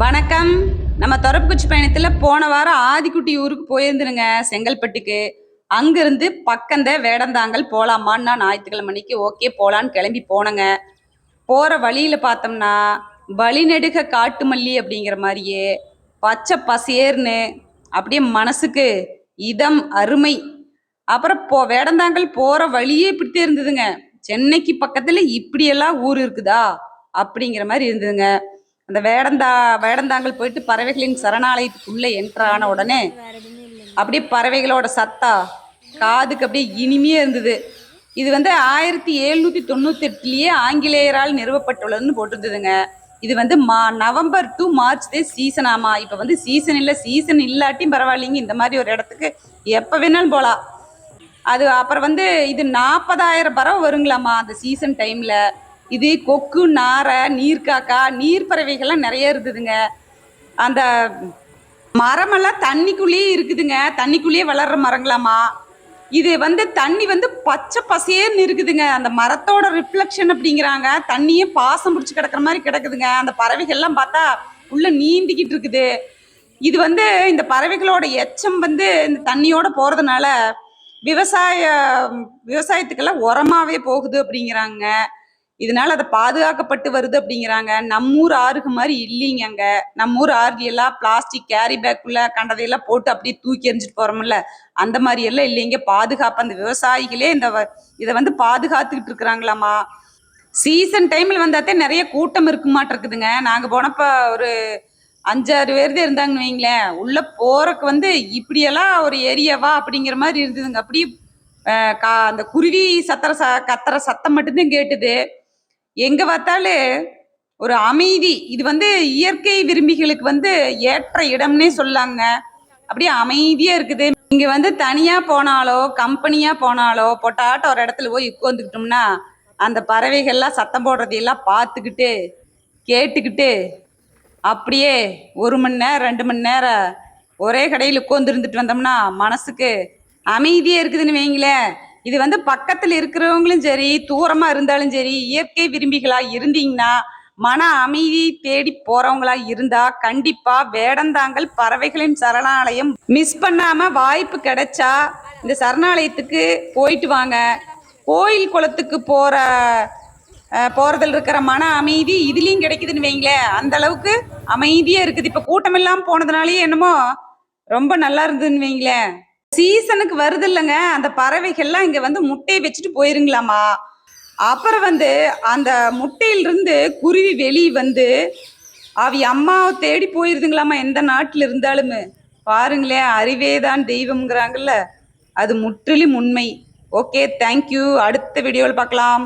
வணக்கம். நம்ம தொரப்புக்குச்சி பயணத்தில் போன வாரம் ஆதிக்குட்டி ஊருக்கு போயிருந்துருங்க செங்கல்பட்டுக்கு. அங்கிருந்து பக்கந்த வேடந்தாங்கல் போகலாமான்னு நான் ஞாயிற்றுக்கிழமை மணிக்கு ஓகே போகலான்னு கிளம்பி போனேங்க. போகிற வழியில் பார்த்தோம்னா வழிநெடுக காட்டு மல்லி அப்படிங்கிற மாதிரியே பச்சை பசேர்னு அப்படியே மனசுக்கு இதம் அருமை. அப்புறம் போ வேடந்தாங்கல் போகிற வழியே இப்படித்தே இருந்ததுங்க. சென்னைக்கு பக்கத்தில் இப்படியெல்லாம் ஊர் இருக்குதா? அப்படிங்கிற மாதிரி இருந்ததுங்க. அந்த வேடந்தா வேடந்தாங்கல் போயிட்டு பறவைகளின் சரணாலயத்துக்குள்ளே என்ட்ரு ஆன உடனே அப்படியே பறவைகளோட சத்தா காதுக்கு அப்படியே இனிமையாக இருந்தது. இது வந்து ஆயிரத்தி எழுநூற்றி தொண்ணூத்தெட்டுலேயே ஆங்கிலேயரால் நிறுவப்பட்டுள்ளதுன்னு போட்டிருந்ததுங்க. இது வந்து மா November to March the season. ஆமா இப்போ வந்து சீசன் இல்லை சீசன் இல்லாட்டியும் பரவாயில்லைங்க. இந்த மாதிரி ஒரு இடத்துக்கு எப்போ வேணாலும் போகலாம் அது அப்புறம் வந்து இது நாற்பதாயிரம் பறவை வருங்களாமா அந்த சீசன் டைமில். இது கொக்கு நாரை நீர்க்காக்கா நீர் பறவைகள்லாம் நிறைய இருக்குதுங்க. அந்த மரமெல்லாம் தண்ணிக்குள்ளேயே இருக்குதுங்க. தண்ணிக்குள்ளேயே வளர்ற மரங்களாமா? இது வந்து தண்ணி வந்து பச்சை பசேன்னு இருக்குதுங்க. அந்த மரத்தோட ரிஃப்ளெக்ஷன் அப்படிங்கிறாங்க. தண்ணியே பாசம் பிடிச்சி கிடக்குற மாதிரி கிடக்குதுங்க. அந்த பறவைகள்லாம் பார்த்தா உள்ள நீந்திக்கிட்டு இருக்குது. இது வந்து இந்த பறவைகளோட எச்சம் வந்து இந்த தண்ணியோட போகிறதுனால விவசாய விவசாயத்துக்கெல்லாம் உரமாவே போகுது அப்படிங்கிறாங்க. இதனால அதை பாதுகாக்கப்பட்டு வருது அப்படிங்கிறாங்க. நம்மூர் ஆறுக்கு மாதிரி இல்லைங்க அங்க நம்மூர் ஆறு எல்லாம் பிளாஸ்டிக் கேரி பேக்குள்ள கண்டதையெல்லாம் போட்டு அப்படியே தூக்கி எறிஞ்சிட்டு போறோம்ல. அந்த மாதிரி எல்லாம் இல்லைங்க. பாதுகாப்பு அந்த விவசாயிகளே இந்த வ- இதை வந்து பாதுகாத்துக்கிட்டு இருக்கிறாங்களாமா. சீசன் டைம்ல வந்தாத்தே நிறைய கூட்டம் இருக்க மாட்டிருக்குதுங்க. நாங்க போனப்ப ஒரு அஞ்சாறு பேர் தான் இருந்தாங்கன்னு வைங்களேன். உள்ள போறக்கு வந்து இப்படியெல்லாம் ஒரு ஏரியாவா அப்படிங்கிற மாதிரி இருந்ததுங்க. அப்படியே கா- அந்த குருவி சத்தர ச கத்துற சத்தம் மட்டும்தான் கேட்டுது. எங்க பார்த்தாலும் ஒரு அமைதி. இது வந்து இயற்கை விரும்பிகளுக்கு வந்து ஏற்ற இடம்னே சொல்லாங்க. அப்படியே அமைதியா இருக்குது. இங்க வந்து தனியா போனாலோ கம்பெனியா போனாலோ பொட்டாட்ட ஒரு இடத்துல போய் உட்காந்துக்கிட்டோம்னா அந்த பறவைகள்லாம் சத்தம் போடுறதையெல்லாம் பார்த்துக்கிட்டு கேட்டுக்கிட்டு அப்படியே ஒரு மணி நேரம் ரெண்டு மணி நேரம் ஒரே கடையில் உட்காந்து இருந்துட்டு வந்தோம்னா மனசுக்கு அமைதியாக இருக்குதுன்னு வைங்களேன். இது வந்து பக்கத்தில் இருக்கிறவங்களும் சரி தூரமாக இருந்தாலும் சரி இயற்கை விரும்பிகளாக இருந்தீங்கன்னா மன அமைதி தேடி போறவங்களா இருந்தா கண்டிப்பா வேடந்தாங்கல் பறவைகளின் சரணாலயம் மிஸ் பண்ணாம வாய்ப்பு கிடைச்சா இந்த சரணாலயத்துக்கு போயிட்டு வாங்க. கோயில் குளத்துக்கு போற போறதில் இருக்கிற மன அமைதி இதுலயும் கிடைக்குதுன்னு வைங்களேன். அந்த அளவுக்கு அமைதியா இருக்குது. இப்ப கூட்டம் இல்லாம போனதுனாலயே என்னமோ ரொம்ப நல்லா இருந்ததுன்னு வைங்களேன். சீசனுக்கு வருது இல்லைங்க அந்த பறவைகள்லாம் இங்க வந்து முட்டையை வச்சுட்டு போயிருங்களாமா. அப்புறம் வந்து அந்த முட்டையிலிருந்து குருவி வெளியே வந்து அவி அம்மாவை தேடி போயிருதுங்களாமா எந்த நாட்டில் இருந்தாலுமே. பாருங்களேன் அறிவே தான் தெய்வம்ங்கிறாங்கல்ல. அது முற்றிலும் உண்மை. ஓகே தேங்க்யூ அடுத்த வீடியோவில் பார்க்கலாம்.